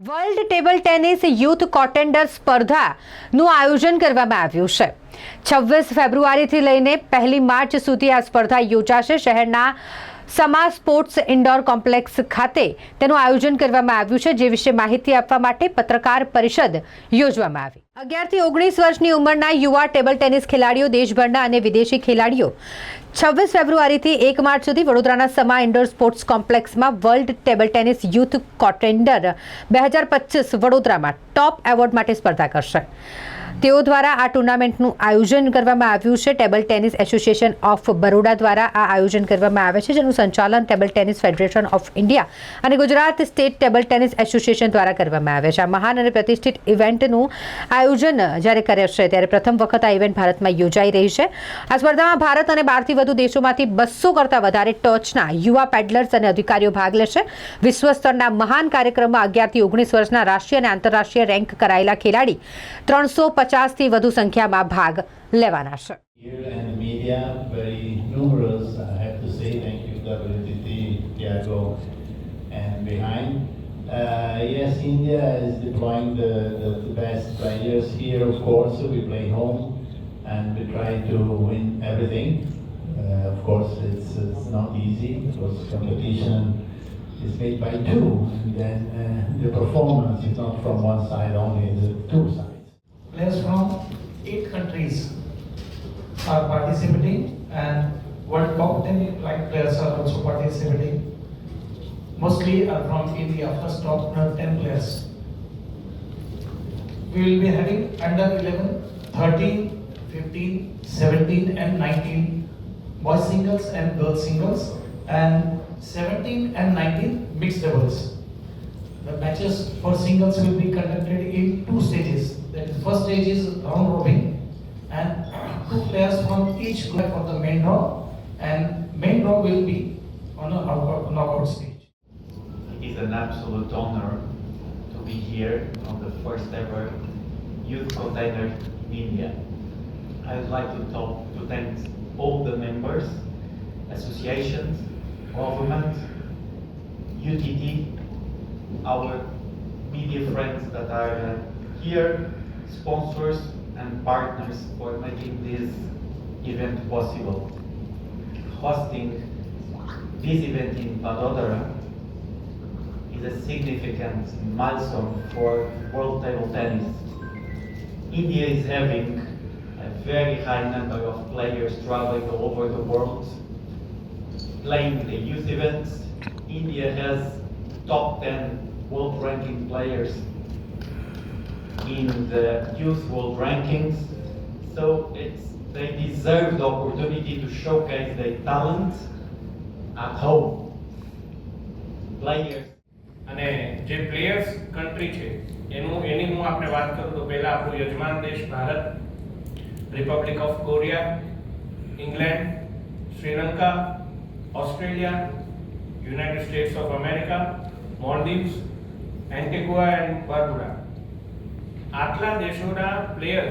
World table tennis youth contender સ્પર્ધાનું આયોજન કરવામાં આવ્યું છે. છવ્વીસ ફેબ્રુઆરીથી લઈને પહેલી માર્ચ સુધી આ સ્પર્ધા યોજાશે. શહેરના સમા સ્પોર્ટ્સ ઇન્ડોર કોમ્પ્લેક્સ ખાતે તેનું આયોજન કરવામાં આવ્યું છે, જે વિશે માહિતી આપવા માટે પત્રકાર પરિષદ યોજવામાં આવી. અગિયારથી ઓગણીસ વર્ષની ઉંમરના યુવા ટેબલ ટેનિસ ખેલાડીઓ, દેશભરના અને વિદેશી ખેલાડીઓ છવ્વીસ ફેબ્રુઆરીથી એક માર્ચ સુધી વડોદરાના Sama indoor sports કોમ્પ્લેક્સમાં world table tennis youth contender બે હજાર પચીસ વડોદરામાં ટોપ એવોર્ડ માટે સ્પર્ધા કરશે. તેઓ દ્વારા આ ટુર્નામેન્ટનું આયોજન કરવામાં આવ્યું છે. Table tennis association of Baroda દ્વારા આ આયોજન કરવામાં આવે છે, જેનું સંચાલન table tennis federation of India અને Gujarat state table tennis association દ્વારા કરવામાં આવે છે. આ મહાન અને પ્રતિષ્ઠિત ઇવેન્ટનું આયોજન જ્યારે કરે છે, ત્યારે પ્રથમ વખત આ ઇવેન્ટ ભારતમાં યોજાઈ રહી છે. આ સ્પર્ધામાં ભારત અને બારથી વધુ દેશોમાંથી બસો કરતાં વધારે ટોચના યુવા પેડલર્સ અને અધિકારીઓ ભાગ લેશે. વિશ્વ સ્તરના મહાન કાર્યક્રમમાં અગિયારથી ઓગણીસ વર્ષના રાષ્ટ્રીય અને આંતરરાષ્ટ્રીય રેન્ક કરાયેલા ખેલાડી ત્રણસો પચાસથી વધુ સંખ્યામાં ભાગ લેવાના છે Here and the media, very numerous, I have to say, thank you WTT, Tiago, and behind. Uh, yes, India is deploying the, the, the best players here, of course, we play home and we try to win everything. Uh, of course, it's, it's not easy because competition is made by two, and then uh, the performance is not from one side only, it's two sides. Players from eight countries are participating and world top 10 like players are also participating. Mostly are from India, first top 10 players. We will be having under 11, 13, 15, 17 and 19 boys singles and girls singles and 17 and 19 mixed doubles. The matches for singles will be conducted in two stages. Is, first stage is round robin, and two players from each group for the main draw, and main draw will be on a knockout, knockout stage. It is an absolute honor to be here on the first ever youth container in India. I would like to talk to thank all the members, associations, government, UTT, our media friends that are here, sponsors and partners for making this event possible. Hosting this event in Vadodara is a significant milestone for world table tennis. India is having a very high number of players traveling all over the world, playing the youth events. India has top 10 world ranking players in the youth world rankings. So it's, they deserve the opportunity to showcase their talent at home. Players અને જે players country છે એનું એની હું આપણે વાત કરું તો પહેલા આપણું યજમાન દેશ Bharat Republic of Korea England Sri Lanka Australia United States of America Maldives Antigua and Barbuda આટલા દેશોના પ્લેયર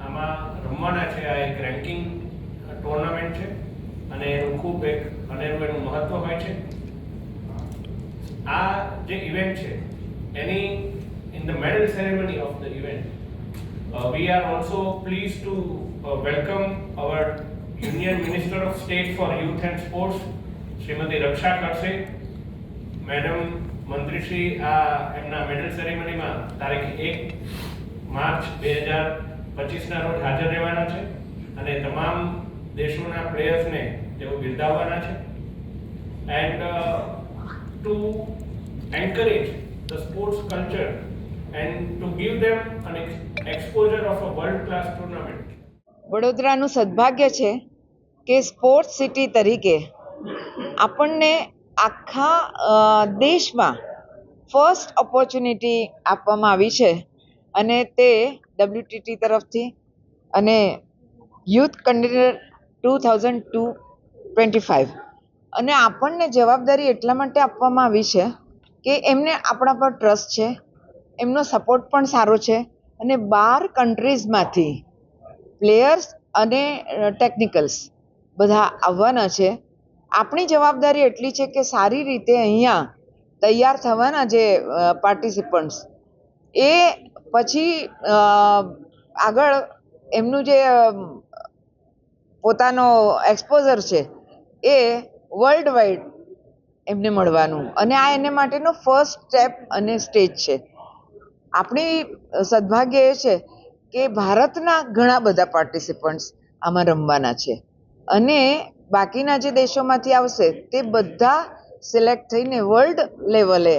આમાં રમવાના છે. આ એક રેન્કિંગ ટુર્નામેન્ટ છે અને એનું ખૂબ એક અનેરું એનું મહત્વ હોય છે. આ જે ઇવેન્ટ છે, એની in the medal ceremony of the event we are also please to welcome our union minister of state for youth and sports Shrimati Raksha Khadse madam મંત્રીશ્રી આ એમના મેડલ સેરેમનીમાં તારીખ એક માર્ચ બે હજાર પચીસના રોજ હાજર રહેવાના છે અને તમામ દેશોના પ્લેયર્સને તેઓ બિરદાવવાના છે. And to encourage the sports culture and to give them an exposure of a world class tournament વડોદરાનું સદભાગ્ય છે કે સ્પોર્ટ્સ સિટી તરીકે આપણને આખા દેશમાં ફર્સ્ટ ઓપોર્ચ્યુનિટી આપવામાં આવી છે. અને તે ડબ્લ્યુટીટી તરફથી અને youth contender two thousand two twenty five અને આપણને જવાબદારી એટલા માટે આપવામાં આવી છે કે એમને આપણા પર ટ્રસ્ટ છે, એમનો સપોર્ટ પણ સારો છે અને બાર કન્ટ્રીઝમાંથી પ્લેયર્સ અને ટેકનિકલ્સ બધા આવવાના છે. આપણી જવાબદારી એટલી છે કે સારી રીતે અહીંયા તૈયાર થવાના જે પાર્ટિસિપન્ટ્સ, એ પછી આગળ એમનું જે પોતાનો એક્સપોઝર છે, એ વર્લ્ડ વાઇડ એમને મળવાનું. અને આ એને માટેનો ફર્સ્ટ સ્ટેપ અને સ્ટેજ છે. આપણી સદભાગ્ય એ છે કે ભારતના ઘણા બધા પાર્ટિસિપન્ટ્સ આમાં રમવાના છે. અને બાકીના જે દેશોમાંથી આવશે, તે બધા સિલેક્ટ થઈને વર્લ્ડ લેવલે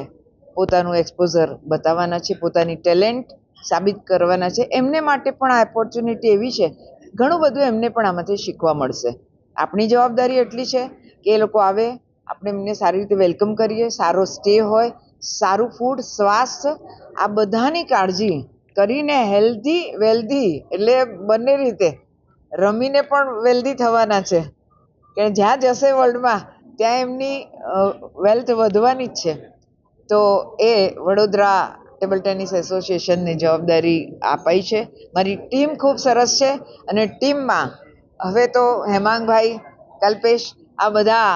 પોતાનું એક્સપોઝર બતાવવાના છે, પોતાની ટેલેન્ટ સાબિત કરવાના છે. એમને માટે પણ આ ઓપોર્ચ્યુનિટી એવી છે. ઘણું બધું એમને પણ આમાંથી શીખવા મળશે. આપણી જવાબદારી એટલી છે કે એ લોકો આવે, આપણે એમને સારી રીતે વેલકમ કરીએ, સારો સ્ટે હોય, સારું ફૂડ સ્વાસ્થ્ય, આ બધાની કાળજી કરીને હેલ્ધી વેલ્ધી એટલે બંને રીતે રમીને પણ વેલ્ધી થવાના છે. કે જ્યાં જશે વર્લ્ડમાં ત્યાં એમની વેલ્થ વધવાની જ છે. તો એ વડોદરા ટેબલ ટેનિસ એસોસિએશનની જવાબદારી અપાઈ છે. મારી ટીમ ખૂબ સરસ છે અને ટીમમાં હવે તો હેમાંગભાઈ, કલ્પેશ આ બધા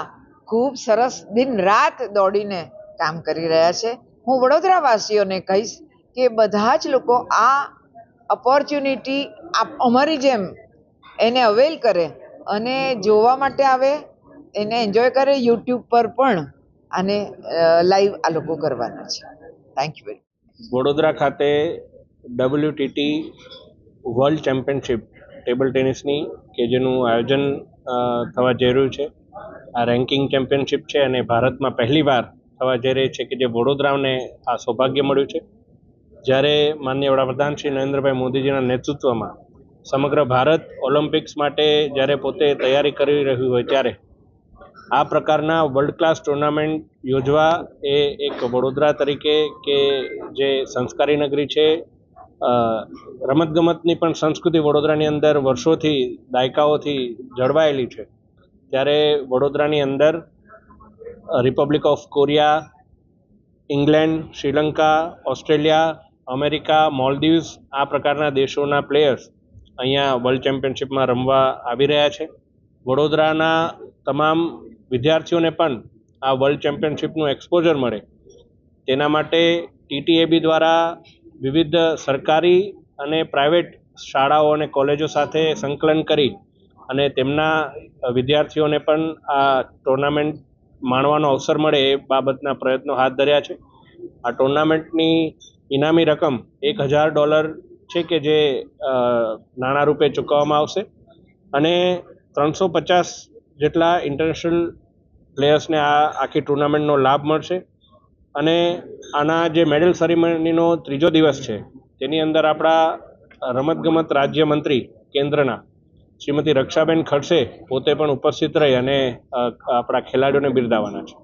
ખૂબ સરસ દિન રાત દોડીને કામ કરી રહ્યા છે. હું વડોદરાવાસીઓને કહીશ કે બધા જ લોકો આ ઓપોર્ચ્યુનિટી અમારી જેમ એને અવેલ કરે અને જોવા માટે આવે, એને એન્જોય કરે યુટ્યુબ પર પણ આને લાઈવ આ લોકો કરવાના છે. થેન્ક યુ વેરી વડોદરા ખાતે ડબલ્યુટીટી વર્લ્ડ ચેમ્પિયનશિપ ટેબલ ટેનિસની કે જેનું આયોજન થવા જઈ રહ્યું છે. આ રેન્કિંગ ચેમ્પિયનશિપ છે અને ભારતમાં પહેલીવાર થવા જઈ રહી છે કે જે વડોદરાને આ સૌભાગ્ય મળ્યું છે. જ્યારે માનનીય વડાપ્રધાન શ્રી નરેન્દ્રભાઈ મોદીજીના નેતૃત્વમાં સમગ્ર ભારત ઓલિમ્પિક્સ માટે જ્યારે પોતે તૈયારી કરી રહ્યું હોય ત્યારે આ પ્રકારના વર્લ્ડ ક્લાસ ટુર્નામેન્ટ યોજવા એ એક વડોદરા તરીકે કે જે સંસ્કારી નગરી છે રમતગમતની પણ સંસ્કૃતિ વડોદરાની અંદર વર્ષોથી, દાયકાઓથી જળવાયેલી છે. ત્યારે વડોદરાની અંદર Republic of Korea England Sri Lanka, Australia, America Maldives આ પ્રકારના દેશોના પ્લેયર્સ અહીંયા વર્લ્ડ ચેમ્પિયનશિપમાં રમવા આવી રહ્યા છે. વડોદરાના તમામ વિદ્યાર્થીઓને પણ આ વર્લ્ડ ચેમ્પિયનશિપનું એક્સપોઝર મળે. તેના માટે ટીટીએબી દ્વારા વિવિધ સરકારી અને પ્રાઇવેટ શાળાઓ અને કોલેજો સાથે સંકલન કરી અને તેમના વિદ્યાર્થીઓને પણ આ ટુર્નામેન્ટ માણવાનો અવસર મળે એ બાબતના પ્રયત્નો હાથ ધર્યા છે. આ ટુર્નામેન્ટની ઇનામી રકમ એક હજાર ડોલર છે કે જે નાણાં રૂપે ચૂકવવામાં આવશે અને ત્રણસો પચાસ જેટલા ઇન્ટરનેશનલ પ્લેયર્સને આ આખી ટુર્નામેન્ટનો લાભ મળશે અને આના જે મેડલ સેરેમનીનો ત્રીજો દિવસ છે, તેની અંદર આપણા રમતગમત રાજ્યમંત્રી કેન્દ્રના શ્રીમતી રક્ષાબેન ખડસે પોતે પણ ઉપસ્થિત રહી અને આપણા ખેલાડીઓને બિરદાવવાના છે.